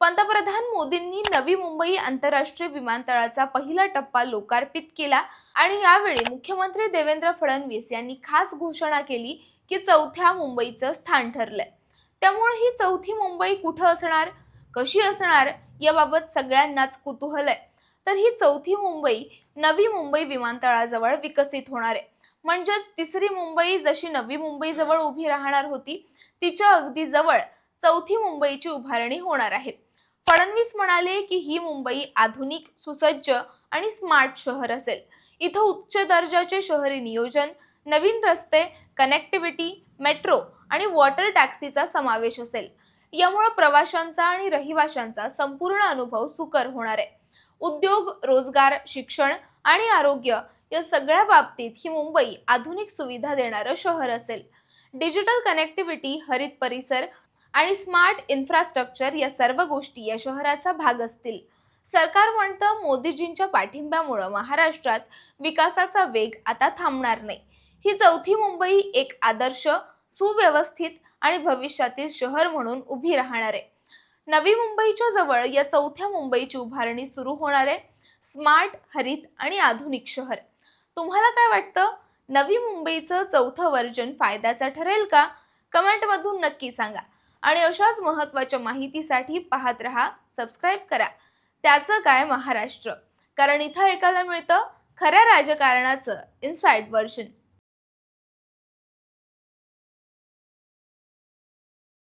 पंतप्रधान मोदींनी नवी मुंबई आंतरराष्ट्रीय विमानतळाचा पहिला टप्पा लोकार्पित केला आणि यावेळी मुख्यमंत्री देवेंद्र फडणवीस यांनी खास घोषणा केली की चौथ्या मुंबईचं स्थान ठरलंय. त्यामुळे ही चौथी मुंबई कुठं असणार कशी असणार याबाबत सगळ्यांनाच कुतूहल आहे तर ही चौथी मुंबई नवी मुंबई विमानतळाजवळ विकसित होणार आहे. म्हणजेच तिसरी मुंबई जशी नवी मुंबई जवळ उभी राहणार होती तिच्या अगदी जवळ चौथी मुंबईची उभारणी होणार आहे. फडणवीस म्हणाले की ही मुंबई आधुनिक सुसज्ज आणि स्मार्ट शहर असेल. इथं उच्च दर्जाचे शहरी नियोजन नवीन रस्ते कनेक्टिव्हिटी मेट्रो आणि वॉटर टॅक्सीचा समावेश असेल. यामुळे प्रवाशांचा आणि रहिवाशांचा संपूर्ण अनुभव सुकर होणार आहे. उद्योग रोजगार शिक्षण आणि आरोग्य या सगळ्या बाबतीत ही मुंबई आधुनिक सुविधा देणारं शहर असेल. डिजिटल कनेक्टिव्हिटी हरित परिसर आणि स्मार्ट इन्फ्रास्ट्रक्चर या सर्व गोष्टी या शहराचा भाग असतील. सरकार म्हणतं मोदीजींच्या पाठिंब्यामुळं महाराष्ट्रात विकासाचा वेग आता थांबणार नाही. ही चौथी मुंबई एक आदर्श सुव्यवस्थित आणि भविष्यातील शहर म्हणून उभी राहणार आहे. नवी मुंबईच्या जवळ या चौथ्या मुंबईची उभारणी सुरू होणार आहे. स्मार्ट हरित आणि आधुनिक शहर. तुम्हाला काय वाटतं? नवी मुंबईचं चौथं वर्जन फायद्याचं ठरेल का? कमेंटमधून नक्की सांगा. आणि अशाच महत्त्वाच्या माहितीसाठी पाहत रहा सबस्क्राईब करा. त्याचं काय महाराष्ट्र. कारण इथं ऐकायला मिळतं खऱ्या राजकारणाचं इनसाईट वर्जन